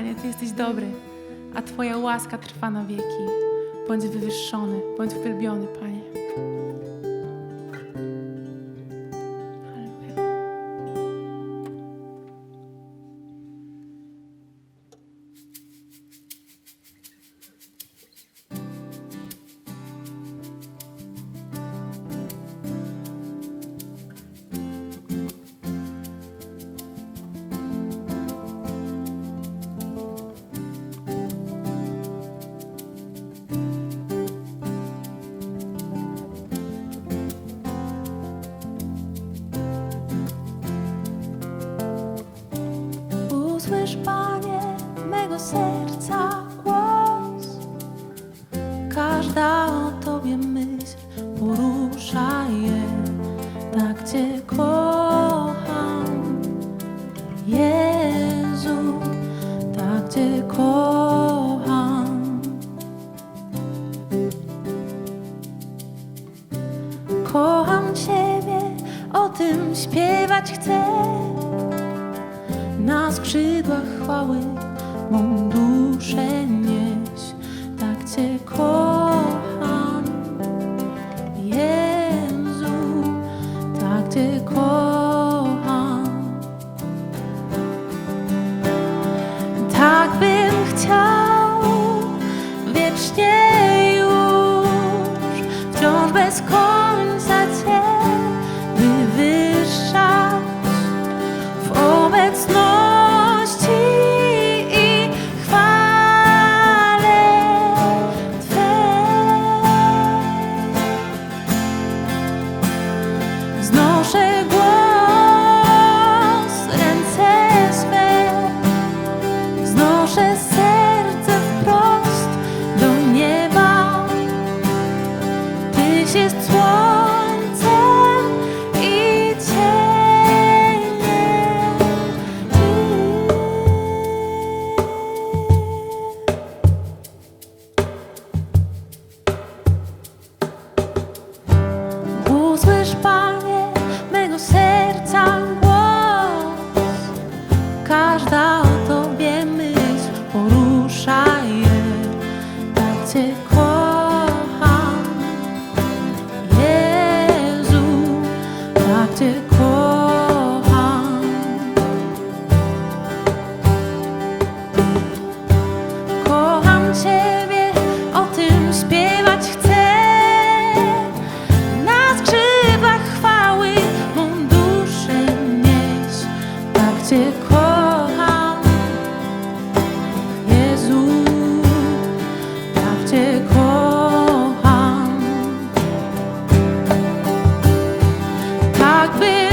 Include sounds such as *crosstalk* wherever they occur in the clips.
Panie, Ty jesteś dobry, a Twoja łaska trwa na wieki. Bądź wywyższony, bądź uwielbiony, Panie. Usłysz, Panie, mego serca Tak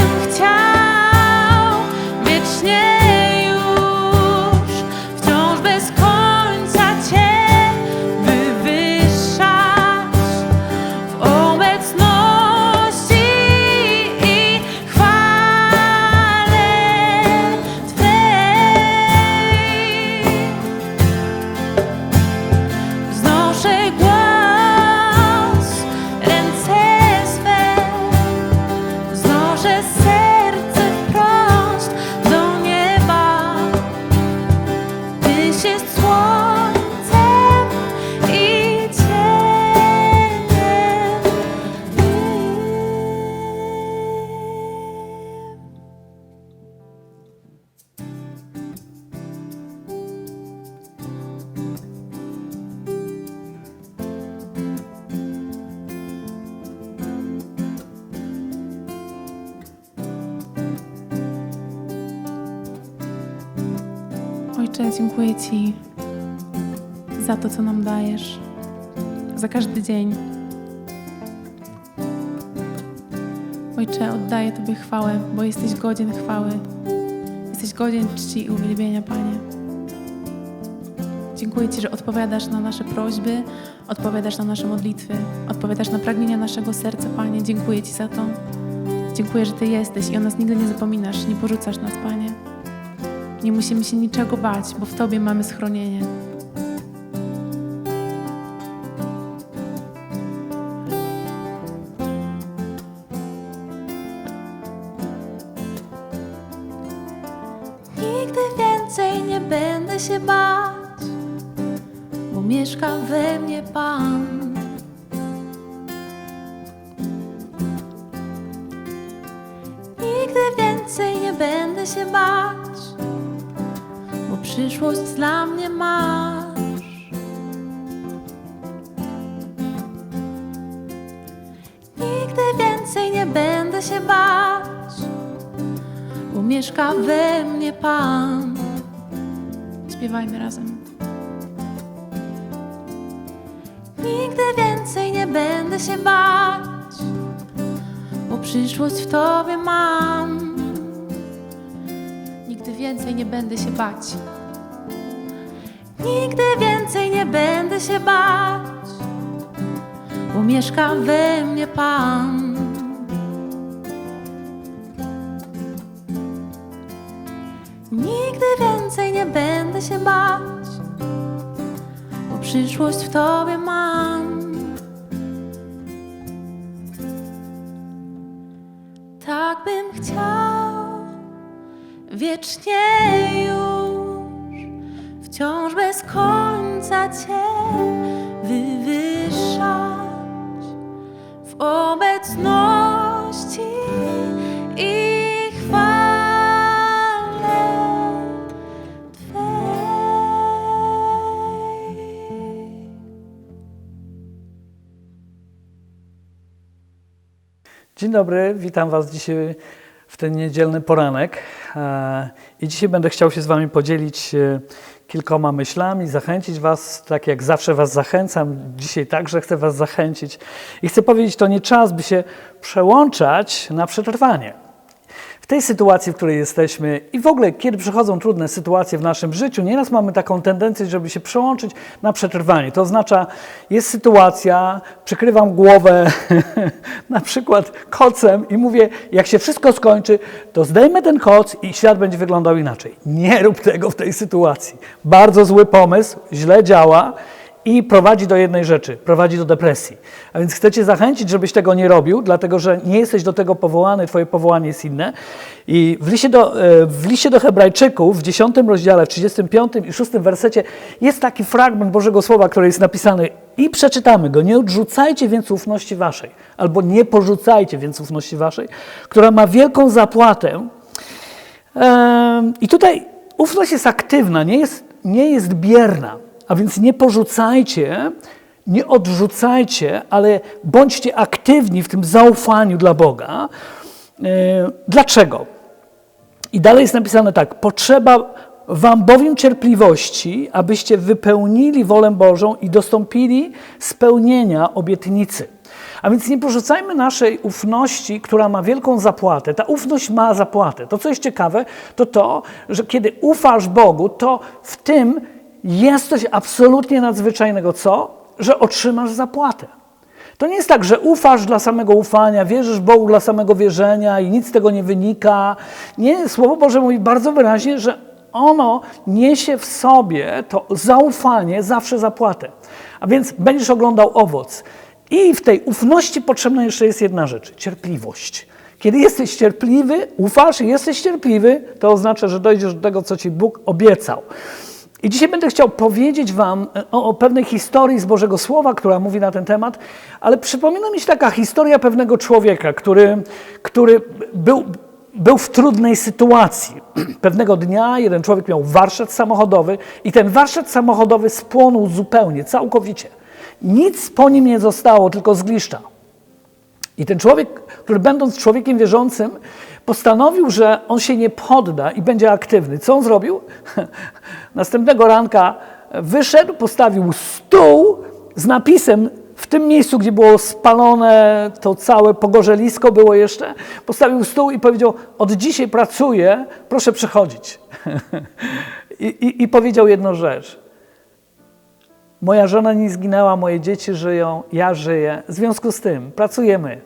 Ojcze, dziękuję Ci za to, co nam dajesz, za każdy dzień. Ojcze, oddaję Tobie chwałę, bo jesteś godzien chwały. Jesteś godzien czci i uwielbienia, Panie. Dziękuję Ci, że odpowiadasz na nasze prośby, odpowiadasz na nasze modlitwy, odpowiadasz na pragnienia naszego serca, Panie. Dziękuję Ci za to. Dziękuję, że Ty jesteś i o nas nigdy nie zapominasz, nie porzucasz nas, Panie. Nie musimy się niczego bać, bo w Tobie mamy schronienie. Nigdy więcej nie będę się bać, bo mieszka we mnie Pan. Przyszłość dla mnie masz. Nigdy więcej nie będę się bać, bo mieszka we mnie Pan. Śpiewajmy razem. Nigdy więcej nie będę się bać, bo przyszłość w Tobie mam. Nigdy więcej nie będę się bać. Nigdy więcej nie będę się bać, bo mieszka we mnie Pan. Nigdy więcej nie będę się bać, bo przyszłość w Tobie mam. Tak bym chciał wiecznie już wciąż bez końca Cię wywyższać w obecności i chwale Twej. Dzień dobry, witam Was dzisiaj w ten niedzielny poranek. E, I dzisiaj będę chciał się z Wami podzielić e, kilkoma myślami, zachęcić Was, tak jak zawsze Was zachęcam. Dzisiaj także chcę Was zachęcić. I chcę powiedzieć, to nie czas, by się przełączać na przetrwanie. Tej sytuacji, w której jesteśmy i w ogóle, kiedy przychodzą trudne sytuacje w naszym życiu, nieraz mamy taką tendencję, żeby się przełączyć na przetrwanie. To oznacza, jest sytuacja, przykrywam głowę *laughs* na przykład kocem i mówię, jak się wszystko skończy, to zdejmę ten koc i świat będzie wyglądał inaczej. Nie rób tego w tej sytuacji. Bardzo zły pomysł, źle działa i prowadzi do jednej rzeczy, prowadzi do depresji. A więc chcę Cię zachęcić, żebyś tego nie robił, dlatego że nie jesteś do tego powołany, Twoje powołanie jest inne. I w liście do, e, w liście do Hebrajczyków, w 10 rozdziale, w 35 i 6 wersecie jest taki fragment Bożego Słowa, który jest napisany i przeczytamy go. Nie odrzucajcie więc ufności Waszej, albo nie porzucajcie więc ufności Waszej, która ma wielką zapłatę, I tutaj ufność jest aktywna, nie jest, nie jest bierna. A więc nie porzucajcie, nie odrzucajcie, ale bądźcie aktywni w tym zaufaniu dla Boga. E, Dlaczego? I dalej jest napisane tak: Potrzeba wam bowiem cierpliwości, abyście wypełnili wolę Bożą i dostąpili spełnienia obietnicy. A więc nie porzucajmy naszej ufności, która ma wielką zapłatę. Ta ufność ma zapłatę. To, co jest ciekawe, to to, że kiedy ufasz Bogu, to w tym jest coś absolutnie nadzwyczajnego. Co? Że otrzymasz zapłatę. To nie jest tak, że ufasz dla samego ufania, wierzysz Bogu dla samego wierzenia i nic z tego nie wynika. Nie, Słowo Boże mówi bardzo wyraźnie, że ono niesie w sobie to zaufanie zawsze zapłatę. A więc będziesz oglądał owoc. I w tej ufności potrzebna jeszcze jest jedna rzecz cierpliwość. Kiedy jesteś cierpliwy, ufasz i jesteś cierpliwy, to oznacza, że dojdziesz do tego, co ci Bóg obiecał. I dzisiaj będę chciał powiedzieć Wam o, o pewnej historii z Bożego Słowa, która mówi na ten temat, ale przypomina mi się taka historia pewnego człowieka, który, który był, był w trudnej sytuacji. *clears throat* Pewnego dnia jeden człowiek miał warsztat samochodowy i ten warsztat samochodowy spłonął zupełnie, całkowicie. Nic po nim nie zostało, tylko zgliszcza. I ten człowiek, który będąc człowiekiem wierzącym, postanowił, że on się nie podda i będzie aktywny. Co on zrobił? *laughs* Następnego ranka wyszedł, postawił stół z napisem w tym miejscu, gdzie było spalone to całe pogorzelisko było jeszcze, postawił stół i powiedział, od dzisiaj pracuję, proszę przychodzić. *laughs* I, i, I powiedział jedną rzecz. Moja żona nie zginęła, moje dzieci żyją, ja żyję. W związku z tym pracujemy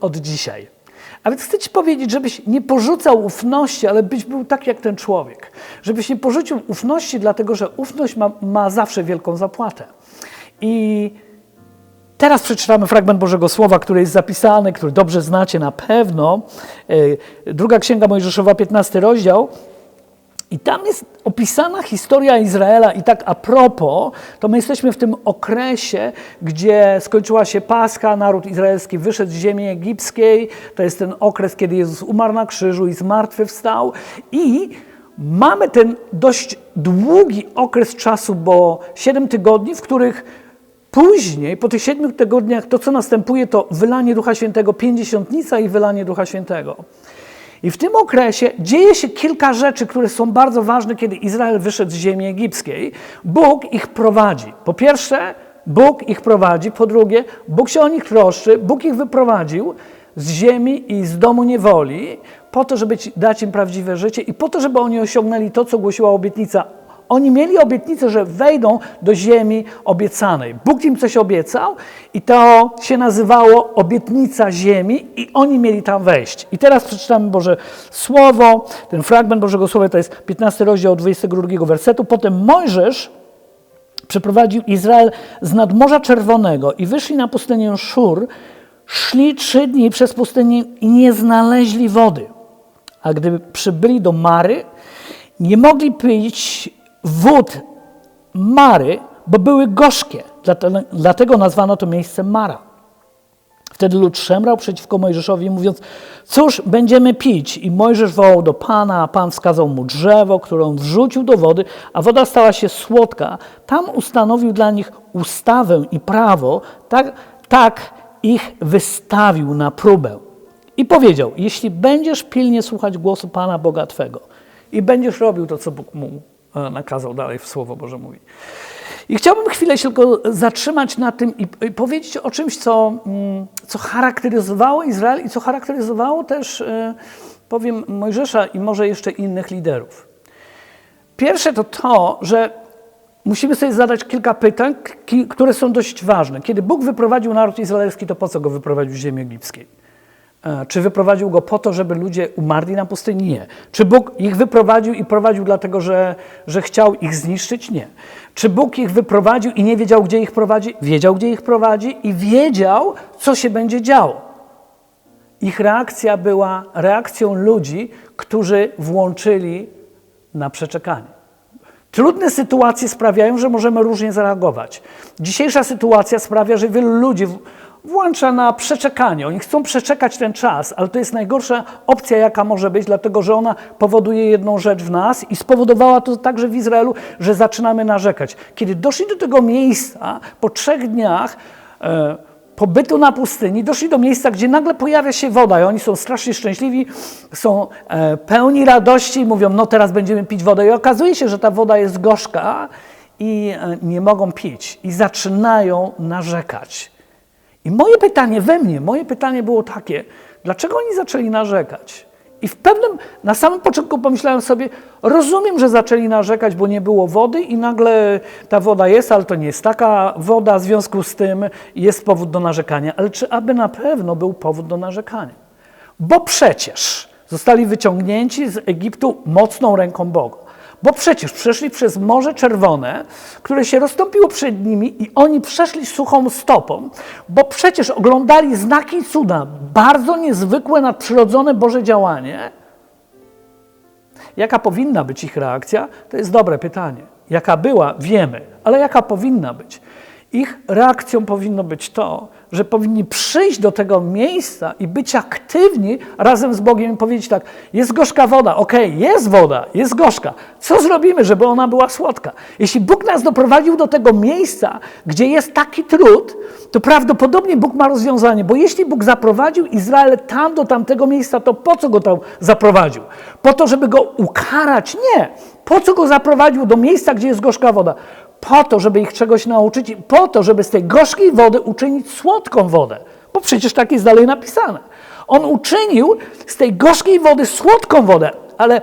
od dzisiaj. A więc chcę Ci powiedzieć, żebyś nie porzucał ufności, ale byś był tak jak ten człowiek. Żebyś nie porzucił ufności, dlatego że ufność ma, ma zawsze wielką zapłatę. I teraz przeczytamy fragment Bożego Słowa, który jest zapisany, który dobrze znacie na pewno. E, Druga Księga Mojżeszowa, 15 rozdział. I tam jest opisana historia Izraela i tak a propos, to my jesteśmy w tym okresie, gdzie skończyła się Pascha, naród izraelski wyszedł z ziemi egipskiej, to jest ten okres, kiedy Jezus umarł na krzyżu i zmartwychwstał i mamy ten dość długi okres czasu, bo 7 tygodni, w których Później, po tych siedmiu tygodniach, to co następuje, to wylanie Ducha Świętego, pięćdziesiątnica i wylanie Ducha Świętego. I w tym okresie dzieje się kilka rzeczy, które są bardzo ważne, kiedy Izrael wyszedł z ziemi egipskiej. Bóg ich prowadzi. Po pierwsze, Bóg ich prowadzi. Po drugie, Bóg się o nich troszczy. Bóg ich wyprowadził z ziemi i z domu niewoli po to, żeby dać im prawdziwe życie i po to, żeby oni osiągnęli to, co głosiła obietnica. Oni mieli obietnicę, że wejdą do ziemi obiecanej. Bóg im coś obiecał i to się nazywało obietnica ziemi i oni mieli tam wejść. I teraz przeczytamy Boże Słowo, ten fragment Bożego Słowa to jest 15 rozdział 22 wersetu. Potem Mojżesz przeprowadził Izrael z nadmorza Czerwonego i wyszli na pustynię Szur, szli trzy dni przez pustynię i nie znaleźli wody. A gdy przybyli do Mary, nie mogli pić wód Mary, bo były gorzkie. Dlatego, nazwano to miejsce Mara. Wtedy lud szemrał przeciwko Mojżeszowi, mówiąc: Cóż będziemy pić? I Mojżesz wołał do Pana, a Pan wskazał mu drzewo, które on wrzucił do wody, a woda stała się słodka. Tam ustanowił dla nich ustawę i prawo, tak, tak ich wystawił na próbę. I powiedział: Jeśli będziesz pilnie słuchać głosu Pana Boga Twego i będziesz robił to, co Bóg mu nakazał, dalej w Słowo Boże mówi. I chciałbym chwilę się tylko zatrzymać na tym i, powiedzieć o czymś, co, mm, co charakteryzowało Izrael i co charakteryzowało też, e, powiem, Mojżesza i może jeszcze innych liderów. Pierwsze to to, że musimy sobie zadać kilka pytań, które są dość ważne. Kiedy Bóg wyprowadził naród izraelski, to po co go wyprowadził z ziemi egipskiej? E, Czy wyprowadził go po to, żeby ludzie umarli na pustyni? Nie. Czy Bóg ich wyprowadził i prowadził dlatego, że, że chciał ich zniszczyć? Nie. Czy Bóg ich wyprowadził i nie wiedział, gdzie ich prowadzi? Wiedział, gdzie ich prowadzi i wiedział, co się będzie działo. Ich reakcja była reakcją ludzi, którzy włączyli na przeczekanie. Trudne sytuacje sprawiają, że możemy różnie zareagować. Dzisiejsza sytuacja sprawia, że wielu ludzi włącza na przeczekanie. Oni chcą przeczekać ten czas, ale to jest najgorsza opcja, jaka może być, dlatego że ona powoduje jedną rzecz w nas i spowodowała to także w Izraelu, że zaczynamy narzekać. Kiedy doszli do tego miejsca, po trzech dniach, e, pobytu na pustyni, doszli do miejsca, gdzie nagle pojawia się woda i oni są strasznie szczęśliwi, są e, pełni radości i mówią, no teraz będziemy pić wodę. I okazuje się, że ta woda jest gorzka i e, nie mogą pić i zaczynają narzekać. I moje pytanie we mnie, moje pytanie było takie, dlaczego oni zaczęli narzekać? I w pewnym, na samym początku pomyślałem sobie, rozumiem, że zaczęli narzekać, bo nie było wody i nagle ta woda jest, ale to nie jest taka woda, w związku z tym jest powód do narzekania. Ale czy aby na pewno był powód do narzekania? Bo przecież zostali wyciągnięci z Egiptu mocną ręką Boga. Bo przecież przeszli przez Morze Czerwone, które się rozstąpiło przed nimi i oni przeszli suchą stopą, bo przecież oglądali znaki cuda, bardzo niezwykłe, nadprzyrodzone Boże działanie. Jaka powinna być ich reakcja? To jest dobre pytanie. Jaka była, wiemy, ale jaka powinna być? Ich reakcją powinno być to, że powinni przyjść do tego miejsca i być aktywni razem z Bogiem i powiedzieć tak, jest gorzka woda, okej, jest woda, jest gorzka. Co zrobimy, żeby ona była słodka? Jeśli Bóg nas doprowadził do tego miejsca, gdzie jest taki trud, to prawdopodobnie Bóg ma rozwiązanie, bo jeśli Bóg zaprowadził Izrael tam do tamtego miejsca, to po co go tam zaprowadził? Po to, żeby go ukarać? Nie. Po co go zaprowadził do miejsca, gdzie jest gorzka woda? Po to, żeby ich czegoś nauczyć, po to, żeby z tej gorzkiej wody uczynić słodką wodę. Bo przecież tak jest dalej napisane. On uczynił z tej gorzkiej wody słodką wodę, ale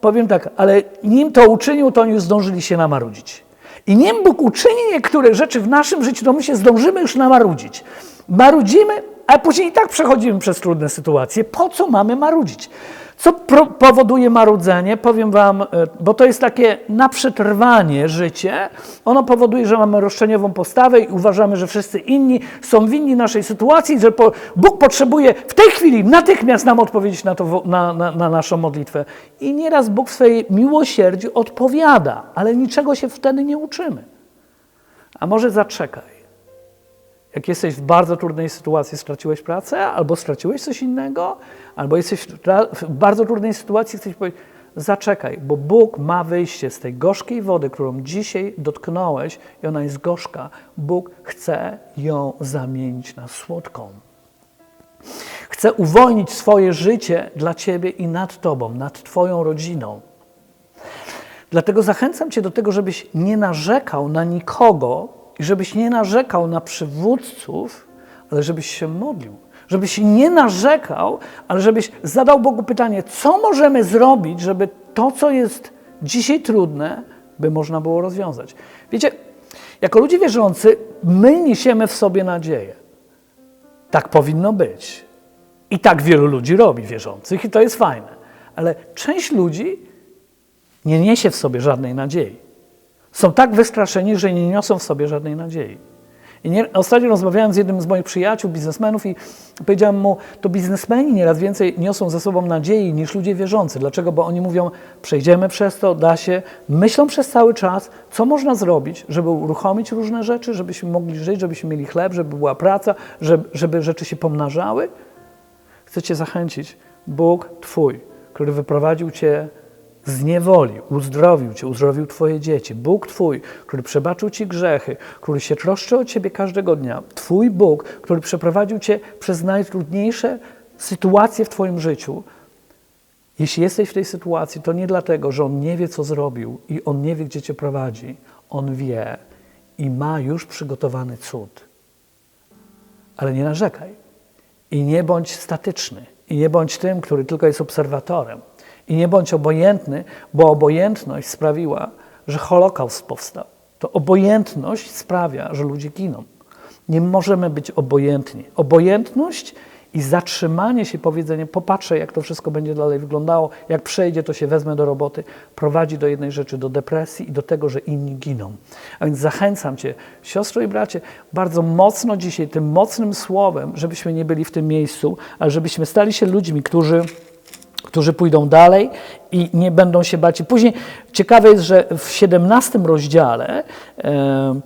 powiem tak, ale nim to uczynił, to oni już zdążyli się namarudzić. I nim Bóg uczyni niektóre rzeczy w naszym życiu, to my się zdążymy już namarudzić. Marudzimy a później i tak przechodzimy przez trudne sytuacje. Po co mamy marudzić? Co powoduje marudzenie? Powiem Wam, e, bo to jest takie na przetrwanie życie. Ono powoduje, że mamy roszczeniową postawę i uważamy, że wszyscy inni są winni naszej sytuacji, że Bóg potrzebuje w tej chwili natychmiast nam odpowiedzieć na, to, na, na, na naszą modlitwę. I nieraz Bóg w swojej miłosierdziu odpowiada, ale niczego się wtedy nie uczymy. A może zaczekaj. Jak jesteś w bardzo trudnej sytuacji, straciłeś pracę, albo straciłeś coś innego, albo jesteś w bardzo trudnej sytuacji, chcesz powiedzieć, zaczekaj, bo Bóg ma wyjście z tej gorzkiej wody, którą dzisiaj dotknąłeś i ona jest gorzka. Bóg chce ją zamienić na słodką. Chce uwolnić swoje życie dla Ciebie i nad Tobą, nad Twoją rodziną. Dlatego zachęcam Cię do tego, żebyś nie narzekał na nikogo i żebyś nie narzekał na przywódców, ale żebyś się modlił. Żebyś nie narzekał, ale żebyś zadał Bogu pytanie, co możemy zrobić, żeby to, co jest dzisiaj trudne, by można było rozwiązać. Wiecie, jako ludzie wierzący, my niesiemy w sobie nadzieję. Tak powinno być. I tak wielu ludzi robi wierzących, i to jest fajne. Ale część ludzi nie niesie w sobie żadnej nadziei. Są tak wystraszeni, że nie niosą w sobie żadnej nadziei. I nie, ostatnio rozmawiałem z jednym z moich przyjaciół, biznesmenów, i powiedziałem mu, to biznesmeni nieraz więcej niosą ze sobą nadziei niż ludzie wierzący. Dlaczego? Bo oni mówią, przejdziemy przez to, da się, myślą przez cały czas, co można zrobić, żeby uruchomić różne rzeczy, żebyśmy mogli żyć, żebyśmy mieli chleb, żeby była praca, żeby, żeby rzeczy się pomnażały. Chcę Cię zachęcić. Bóg Twój, który wyprowadził Cię z niewoli, uzdrowił Cię, uzdrowił Twoje dzieci. Bóg Twój, który przebaczył Ci grzechy, który się troszczy o Ciebie każdego dnia. Twój Bóg, który przeprowadził Cię przez najtrudniejsze sytuacje w Twoim życiu. Jeśli jesteś w tej sytuacji, to nie dlatego, że On nie wie, co zrobił i On nie wie, gdzie Cię prowadzi. On wie i ma już przygotowany cud. Ale nie narzekaj. I nie bądź statyczny. I nie bądź tym, który tylko jest obserwatorem. I nie bądź obojętny, bo obojętność sprawiła, że Holokaust powstał. To obojętność sprawia, że ludzie giną. Nie możemy być obojętni. Obojętność i zatrzymanie się, powiedzenie, popatrzę, jak to wszystko będzie dalej wyglądało, jak przejdzie, to się wezmę do roboty, prowadzi do jednej rzeczy, do depresji i do tego, że inni giną. A więc zachęcam Cię, siostro i bracie, bardzo mocno dzisiaj tym mocnym słowem, żebyśmy nie byli w tym miejscu, ale żebyśmy stali się ludźmi, którzy którzy pójdą dalej i nie będą się bać. Później ciekawe jest, że w 17 rozdziale e,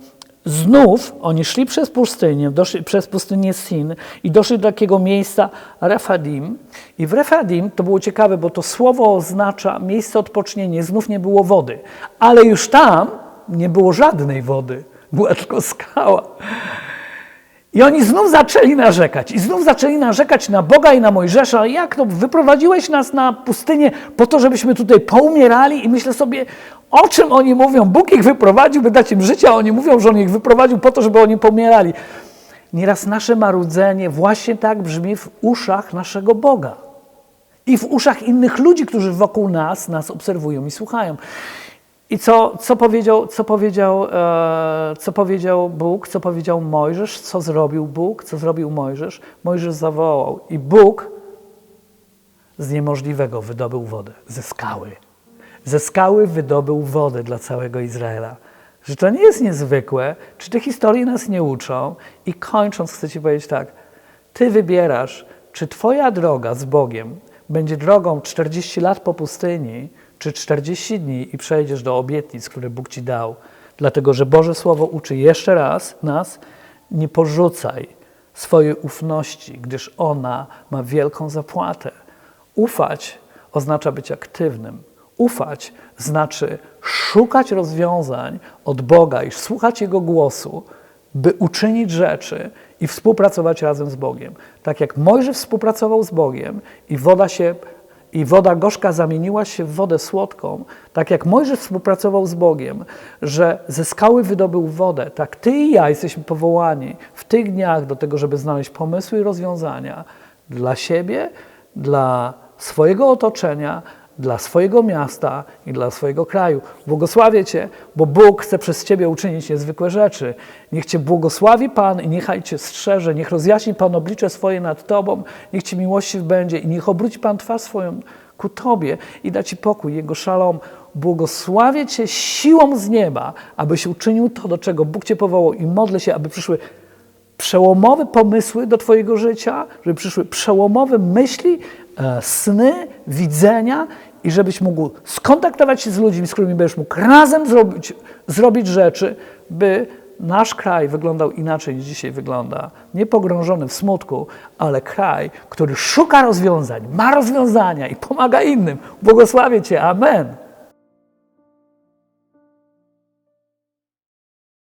znów oni szli przez pustynię, doszli przez pustynię Sin i doszli do takiego miejsca Refadim. I w Refadim to było ciekawe, bo to słowo oznacza miejsce odpocznienia, znów nie było wody. Ale już tam nie było żadnej wody, była tylko skała. I oni znów zaczęli narzekać. I znów zaczęli narzekać na Boga i na Mojżesza. Jak to? Wyprowadziłeś nas na pustynię po to, żebyśmy tutaj poumierali? I myślę sobie, o czym oni mówią? Bóg ich wyprowadził, by dać im życie, a oni mówią, że On ich wyprowadził po to, żeby oni pomierali. Nieraz nasze marudzenie właśnie tak brzmi w uszach naszego Boga. I w uszach innych ludzi, którzy wokół nas, nas obserwują i słuchają. I co, co, powiedział, co, powiedział, e, co powiedział Bóg, co powiedział Mojżesz, co zrobił Bóg, co zrobił Mojżesz? Mojżesz zawołał i Bóg z niemożliwego wydobył wodę, ze skały. Ze skały wydobył wodę dla całego Izraela. Że to nie jest niezwykłe, czy te historie nas nie uczą? I kończąc, chcę Ci powiedzieć tak, Ty wybierasz, czy Twoja droga z Bogiem będzie drogą 40 lat po pustyni, czy 40 dni i przejdziesz do obietnic, które Bóg Ci dał. Dlatego, że Boże Słowo uczy jeszcze raz nas, nie porzucaj swojej ufności, gdyż ona ma wielką zapłatę. Ufać oznacza być aktywnym. Ufać znaczy szukać rozwiązań od Boga i słuchać Jego głosu, by uczynić rzeczy i współpracować razem z Bogiem. Tak jak Mojżesz współpracował z Bogiem i woda się i woda gorzka zamieniła się w wodę słodką, tak jak Mojżesz współpracował z Bogiem, że ze skały wydobył wodę, tak ty i ja jesteśmy powołani w tych dniach do tego, żeby znaleźć pomysły i rozwiązania dla siebie, dla swojego otoczenia, dla swojego miasta i dla swojego kraju. Błogosławię Cię, bo Bóg chce przez Ciebie uczynić niezwykłe rzeczy. Niech Cię błogosławi Pan i niechaj Cię strzeże, niech rozjaśni Pan oblicze swoje nad Tobą, niech Ci miłościw będzie i niech obróci Pan twarz swoją ku Tobie i da Ci pokój, Jego szalom. Błogosławię Cię siłą z nieba, abyś uczynił to, do czego Bóg Cię powołał i modlę się, aby przyszły przełomowe pomysły do Twojego życia, żeby przyszły przełomowe myśli, e, sny, widzenia i żebyś mógł skontaktować się z ludźmi, z którymi będziesz mógł razem zrobić, zrobić rzeczy, by nasz kraj wyglądał inaczej niż dzisiaj wygląda. Nie pogrążony w smutku, ale kraj, który szuka rozwiązań, ma rozwiązania i pomaga innym. Błogosławię Cię. Amen.